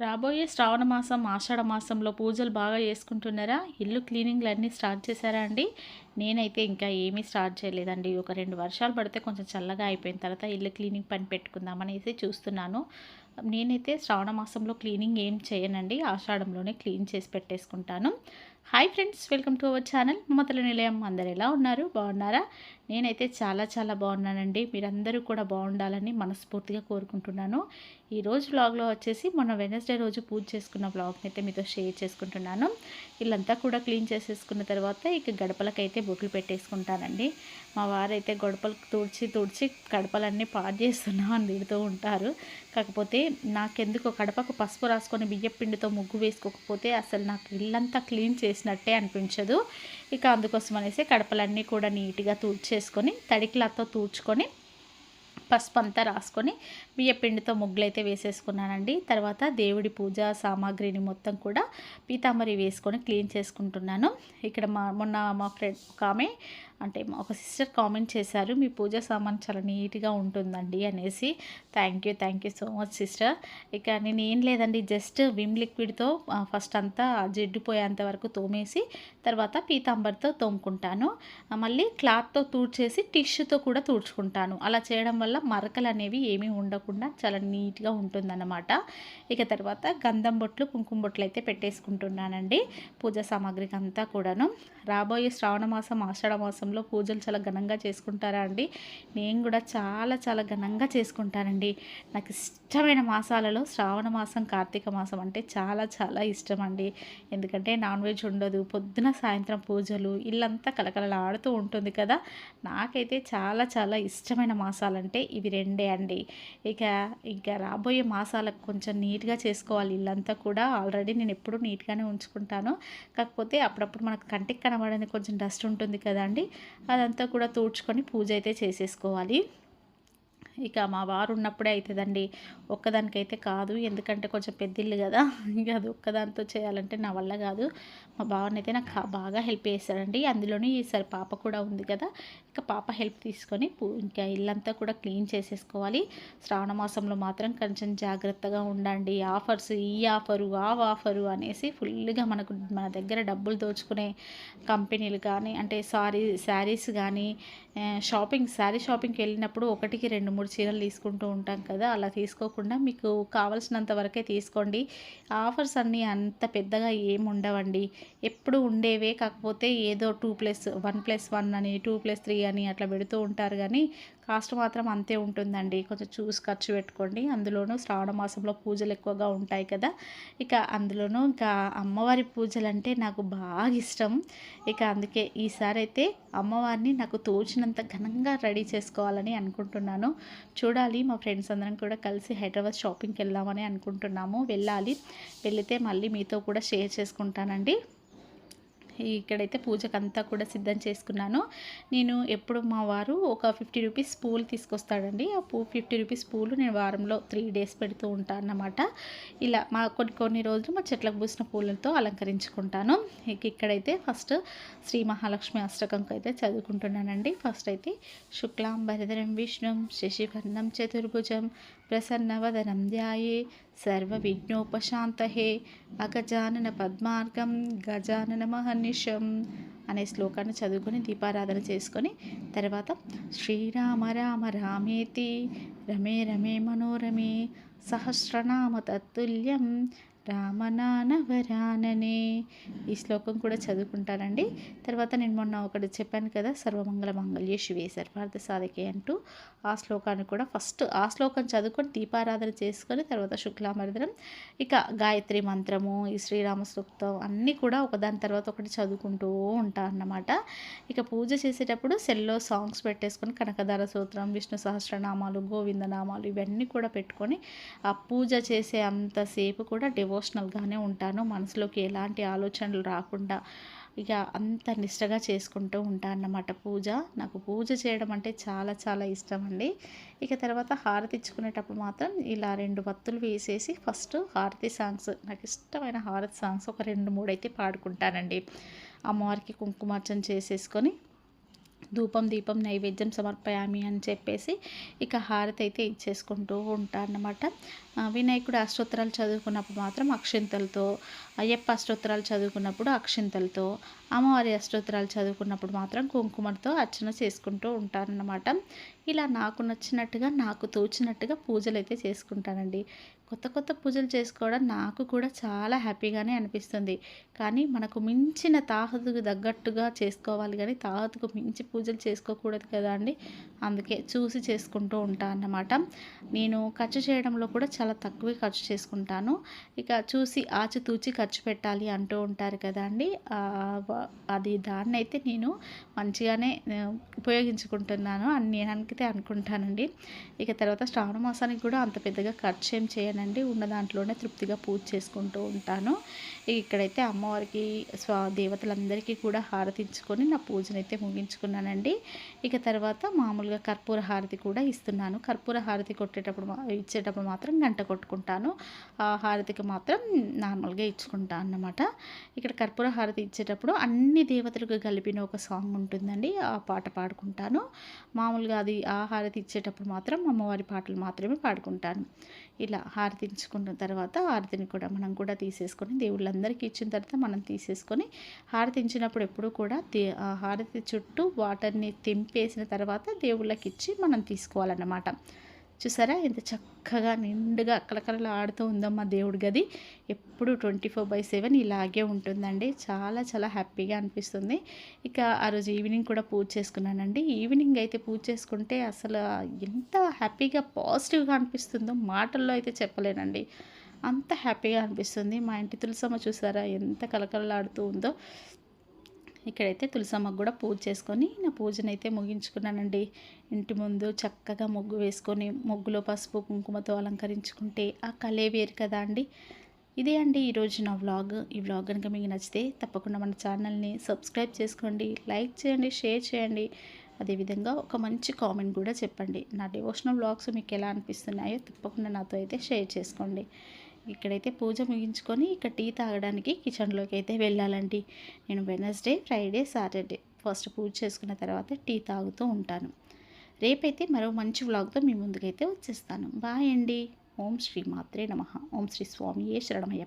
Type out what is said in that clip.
రాబోయే శ్రావణ మాసం ఆషాఢ మాసంలో పూజలు బాగా చేసుకుంటున్నారా? ఇల్లు క్లీనింగ్లు అన్నీ స్టార్ట్ చేశారా అండి? నేనైతే ఇంకా ఏమీ స్టార్ట్ చేయలేదండి. ఒక రెండు వర్షాలు పడితే కొంచెం చల్లగా అయిపోయిన తర్వాత ఇల్లు క్లీనింగ్ పని పెట్టుకుందామనేసి చూస్తున్నాను. నేనైతే శ్రావణ మాసంలో క్లీనింగ్ ఏం చేయనండి. ఆషాఢంలోనే క్లీన్ చేసి పెట్టేసుకుంటాను. Hi friends welcome to our channel. మమతల నిలయం. అందరు ఎలా ఉన్నారు? బాగున్నారా? నేనైతే చాలా చాలా బాగున్నానండి. మీరందరూ కూడా బాగుండాలని మనస్ఫూర్తిగా కోరుకుంటున్నాను. ఈరోజు వ్లాగ్లో వచ్చేసి మొన్న వెనస్డే రోజు పూజ చేసుకున్న వ్లాగ్ని అయితే మీతో షేర్ చేసుకుంటున్నాను. ఇల్లంతా కూడా క్లీన్ చేసేసుకున్న తర్వాత ఇక గడపలకైతే బొట్లు పెట్టేసుకుంటానండి. మా వారైతే గడపలకు తుడిచి తుడిచి గడపలన్నీ పాడు చేస్తున్నాం అని తిడుతూ ఉంటారు. కాకపోతే నాకెందుకు గడపకు పసుపు రాసుకొని బియ్యం పిండితో ముగ్గు వేసుకోకపోతే అసలు నాకు ఇల్లంతా క్లీన్ చేసినట్టే అనిపించదు. ఇక అందుకోసం అనేసి కడపలన్నీ కూడా నీట్గా తూడ్చేసుకొని తడికిలాతో తూడ్చుకొని పసుపు అంతా రాసుకొని బియ్యపిండితో ముగ్గులైతే వేసేసుకున్నానండి. తర్వాత దేవుడి పూజ సామాగ్రిని మొత్తం కూడా పీతాంబరి వేసుకొని క్లీన్ చేసుకుంటున్నాను. ఇక్కడ మా మొన్న మా ఫ్రెండ్ ఒక ఆమె అంటే ఒక సిస్టర్ కామెంట్ చేశారు మీ పూజ సామాన్ చాలా నీట్గా ఉంటుందండి అనేసి. Thank you thank you so much sister. ఇక నేను ఏం లేదండి జస్ట్ విమ్ లిక్విడ్తో ఫస్ట్ అంతా జిడ్డు పోయేంత వరకు తోమేసి తర్వాత పీతాంబర్తో తోముకుంటాను. మళ్ళీ క్లాత్తో తూడ్చేసి టిష్యూతో కూడా తూడ్చుకుంటాను. అలా చేయడం వల్ల మరకలు అనేవి ఏమీ ఉండకుండా చాలా నీట్గా ఉంటుందన్నమాట. ఇక తర్వాత గంధం బొట్లు కుంకుమ బొట్లు అయితే పెట్టేసుకుంటున్నానండి. పూజా సామాగ్రికి అంతా కూడాను. రాబోయే శ్రావణ మాసం ఆషాఢ మాసంలో పూజలు చాలా ఘనంగా చేసుకుంటారా అండి? నేను కూడా చాలా చాలా ఘనంగా చేసుకుంటానండి. నాకు ఇష్టమైన మాసాలలో శ్రావణ మాసం కార్తీక మాసం అంటే చాలా చాలా ఇష్టం అండి ఎందుకంటే నాన్ వెజ్ ఉండదు. పొద్దున సాయంత్రం పూజలు ఇల్లంతా కలకలలాడుతూ ఉంటుంది కదా. నాకైతే చాలా చాలా ఇష్టమైన మాసాలంటే ఇవి రెండే అండి. ఇక ఇంకా రాబోయే మాసాలకు కొంచెం నీట్గా చేసుకోవాలి ఇల్లంతా కూడా. ఆల్రెడీ నేను ఎప్పుడూ నీట్గానే ఉంచుకుంటాను. కాకపోతే అప్పుడప్పుడు మనకు కంటికి కనబడని కొంచెం డస్ట్ ఉంటుంది కదండి. అదంతా కూడా తూడ్చుకొని పూజ అయితే చేసేసుకోవాలి. ఇక మా వారు ఉన్నప్పుడే అవుతుందండి ఒక్కదానికైతే కాదు. ఎందుకంటే కొంచెం పెద్దిల్లు కదా. ఇక అది ఒక్కదానితో చేయాలంటే నా వల్ల కాదు. మా బావనైతే అయితే నాకు బాగా హెల్ప్ చేస్తాడండి. అందులోనే ఈసారి పాప కూడా ఉంది కదా. ఇక పాప హెల్ప్ తీసుకొని ఇంకా ఇల్లంతా కూడా క్లీన్ చేసేసుకోవాలి. శ్రావణ మాసంలో మాత్రం కొంచెం జాగ్రత్తగా ఉండండి. ఆఫర్స్ ఈ ఆఫరు ఆ ఆఫరు అనేసి ఫుల్గా మనకు మన దగ్గర డబ్బులు దోచుకునే కంపెనీలు కానీ అంటే సారీ శారీస్ కానీ షాపింగ్ శారీ షాపింగ్కి వెళ్ళినప్పుడు ఒకటికి రెండు మూడు చీరలు తీసుకుంటూ ఉంటాం కదా అలా తీసుకోకుండా మీకు కావలసినంత వరకే తీసుకోండి. ఆఫర్స్ అన్నీ అంత పెద్దగా ఏమి ఉండవండి. ఎప్పుడు ఉండేవే కాకపోతే ఏదో two plus one plus one అని టూ ప్లస్ త్రీ అని అట్లా పెడుతూ ఉంటారు కానీ కాస్ట్ మాత్రం అంతే ఉంటుందండి. కొంచెం చూసి ఖర్చు పెట్టుకోండి. అందులోనూ శ్రావణ మాసంలో పూజలు ఎక్కువగా ఉంటాయి కదా. ఇక అందులోనూ ఇంకా అమ్మవారి పూజలు అంటే నాకు బాగా ఇష్టం. ఇక అందుకే ఈసారి అయితే అమ్మవారిని నాకు తోచినంత ఘనంగా రెడీ చేసుకోవాలని అనుకుంటున్నాను. చూడాలి మా ఫ్రెండ్స్ అందరం కూడా కలిసి హైదరాబాద్ షాపింగ్కి వెళ్దామని అనుకుంటున్నాము. వెళ్ళాలి. వెళితే మళ్ళీ మీతో కూడా షేర్ చేసుకుంటానండి. ఇక్కడైతే పూజకంతా కూడా సిద్ధం చేసుకున్నాను. నేను ఎప్పుడు మా వారు ఒక ఫిఫ్టీ రూపీస్ పూలు తీసుకొస్తాడండి. ఆ పూ ఫిఫ్టీ రూపీస్ పూలు నేను వారంలో త్రీ డేస్ పెడుతూ ఉంటాను అన్నమాట ఇలా మా కొన్ని కొన్ని రోజులు మా చెట్లకు పూసిన పూలతో అలంకరించుకుంటాను. ఇక ఇక్కడైతే ఫస్ట్ శ్రీ మహాలక్ష్మి అష్టకంకి అయితే చదువుకుంటున్నానండి. ఫస్ట్ అయితే శుక్లాం భరధరం విష్ణుం శశివర్ణం చతుర్భుజం ప్రసన్నవదనం ధ్యాయే సర్వవిఘ్నోపశాంతహే అగజానన పద్మార్గం గజానన మహర్నిషం అనే శ్లోకాన్ని చదువుకొని దీపారాధన చేసుకొని తర్వాత శ్రీరామ రామ రామేతి రమే రమే మనోరమే సహస్రనామ తత్తుల్యం రామనానవరాననే ఈ శ్లోకం కూడా చదువుకుంటానండి తర్వాత నేను మొన్న ఒకటి చెప్పాను కదా సర్వమంగళ మంగళ్య శివే సర్వార్థ సాధకే అంటూ. ఆ శ్లోకాన్ని కూడా ఫస్ట్ ఆ శ్లోకం చదువుకొని దీపారాధన చేసుకొని తర్వాత శుక్లామర్దనం. ఇక గాయత్రి మంత్రము ఈ శ్రీరామ సూక్తం అన్నీ కూడా ఒకదాని తర్వాత ఒకటి చదువుకుంటూ ఉంటా అన్నమాట ఇక పూజ చేసేటప్పుడు సెల్లో సాంగ్స్ పెట్టేసుకొని కనకదార సూత్రం విష్ణు సహస్రనామాలు గోవిందనామాలు ఇవన్నీ కూడా పెట్టుకొని ఆ పూజ చేసే అంతసేపు కూడా డివో డివోషనల్గానే ఉంటాను. మనసులోకి ఎలాంటి ఆలోచనలు రాకుండా ఇక అంత నిష్టగా చేసుకుంటూ ఉంటాను అన్నమాట పూజ. నాకు పూజ చేయడం అంటే చాలా చాలా ఇష్టం అండి ఇక తర్వాత హారతి ఇచ్చుకునేటప్పుడు మాత్రం ఇలా రెండు వత్తులు వేసేసి ఫస్ట్ హారతి సాంగ్స్ నాకు ఇష్టమైన హారతి సాంగ్స్ ఒక రెండు మూడు అయితే పాడుకుంటానండి. అమ్మవారికి కుంకుమార్చన చేసేసుకొని ధూపం దీపం నైవేద్యం సమర్పయామి అని చెప్పేసి ఇక హారతి అయితే ఇచ్చేసుకుంటూ ఉంటారనమాట అన్నమాట వినాయకుడు అష్టోత్తరాలు చదువుకున్నప్పుడు మాత్రం అక్షింతలతో అయ్యప్ప అష్టోత్తరాలు చదువుకున్నప్పుడు అక్షింతలతో అమ్మవారి అష్టోత్తరాలు చదువుకున్నప్పుడు మాత్రం కుంకుమతో అర్చన చేసుకుంటూ ఉంటారనమాట ఇలా నాకు నచ్చినట్టుగా నాకు తోచినట్టుగా పూజలు అయితే చేసుకుంటానండి. కొత్త కొత్త పూజలు చేసుకోవడం నాకు కూడా చాలా హ్యాపీగానే అనిపిస్తుంది. కానీ మనకు మించిన తాహతుకు తగ్గట్టుగా చేసుకోవాలి కానీ తాహతుకు మించి పూజలు చేసుకోకూడదు కదా అండి. అందుకే చూసి చేసుకుంటూ ఉంటాను అన్నమాట. నేను ఖర్చు చేయడంలో కూడా చాలా తక్కువే ఖర్చు చేసుకుంటాను. ఇక చూసి ఆచితూచి ఖర్చు పెట్టాలి అంటూ ఉంటారు కదా అండి. అది దాన్ని అయితే నేను మంచిగానే ఉపయోగించుకుంటున్నాను అని నేను అనికితే అనుకుంటానండి. ఇక తర్వాత శ్రావణ మాసానికి కూడా అంత పెద్దగా ఖర్చు ఏం ఉంటానండి ఉన్న దాంట్లోనే తృప్తిగా పూజ చేసుకుంటూ ఉంటాను. ఇక్కడైతే అమ్మవారికి స్వా దేవతలందరికీ కూడా హారతించుకొని నా పూజనైతే ముగించుకున్నానండి. ఇక తర్వాత మామూలుగా కర్పూర హారతి కూడా ఇస్తున్నాను. కర్పూర హారతి కొట్టేటప్పుడు ఇచ్చేటప్పుడు మాత్రం గంట కొట్టుకుంటాను. ఆ హారతికి మాత్రం నార్మల్గా ఇచ్చుకుంటాను అన్నమాట. ఇక్కడ కర్పూర హారతి ఇచ్చేటప్పుడు అన్ని దేవతలకు కలిపిన ఒక సాంగ్ ఉంటుందండి. ఆ పాట పాడుకుంటాను. మామూలుగా అది ఆ హారతి ఇచ్చేటప్పుడు మాత్రం అమ్మవారి పాటలు మాత్రమే పాడుకుంటాను. ఇలా హారతి హారతించుకున్న తర్వాత హారతిని కూడా మనం కూడా తీసేసుకొని దేవుళ్ళందరికీ ఇచ్చిన తర్వాత మనం తీసేసుకొని హారతి ఇచ్చినప్పుడు ఎప్పుడు కూడా హారతి చుట్టూ వాటర్ని తెంపేసిన తర్వాత దేవుళ్ళకి ఇచ్చి మనం తీసుకోవాలన్నమాట. చూసారా? ఎంత చక్కగా నిండుగా అక్కలకలలా ఆడుతూ ఉందో మా దేవుడి గది. ఎప్పుడు ట్వంటీ ఫోర్ బై సెవెన్ ఇలాగే ఉంటుందండి. చాలా చాలా హ్యాపీగా అనిపిస్తుంది. ఇక ఆ రోజు ఈవినింగ్ కూడా పూజ చేసుకున్నానండి. ఈవినింగ్ అయితే పూజ చేసుకుంటే అసలు ఎంత హ్యాపీగా పాజిటివ్గా అనిపిస్తుందో మాటల్లో అయితే చెప్పలేనండి. అంత హ్యాపీగా అనిపిస్తుంది. మా ఇంటి తులసమ్మ చూసారా? ఎంత కలకలలాడుతూ ఉందో. ఇక్కడైతే తులసమ్మకు కూడా పూజ చేసుకొని నా పూజనైతే ముగించుకున్నానండి. ఇంటి ముందు చక్కగా ముగ్గు వేసుకొని ముగ్గులో పసుపు కుంకుమతో అలంకరించుకుంటే ఆ కలే వేరు కదా అండి. ఇదే అండి ఈరోజు నా వ్లాగ్. ఈ వ్లాగ్ కనుక మీకు నచ్చితే తప్పకుండా మన ఛానల్ని సబ్స్క్రైబ్ చేసుకోండి లైక్ చేయండి షేర్ చేయండి. అదేవిధంగా ఒక మంచి కామెంట్ కూడా చెప్పండి. నా డివోషనల్ వ్లాగ్స్ మీకు ఎలా అనిపిస్తున్నాయో తప్పకుండా నాతో అయితే షేర్ చేసుకోండి. ఇక్కడైతే పూజ ముగించుకొని ఇక్కడ టీ తాగడానికి కిచెన్లోకి అయితే వెళ్ళాలండి. నేను వెనస్డే ఫ్రైడే సాటర్డే ఫస్ట్ పూజ చేసుకున్న తర్వాత టీ తాగుతూ ఉంటాను. రేపైతే మరో మంచి వ్లాగ్తో మీ ముందుకైతే వచ్చేస్తాను. బాయ్ అండి. ఓం శ్రీ మాత్రే నమ. ఓం శ్రీ స్వామి ఏ శరణమయ్య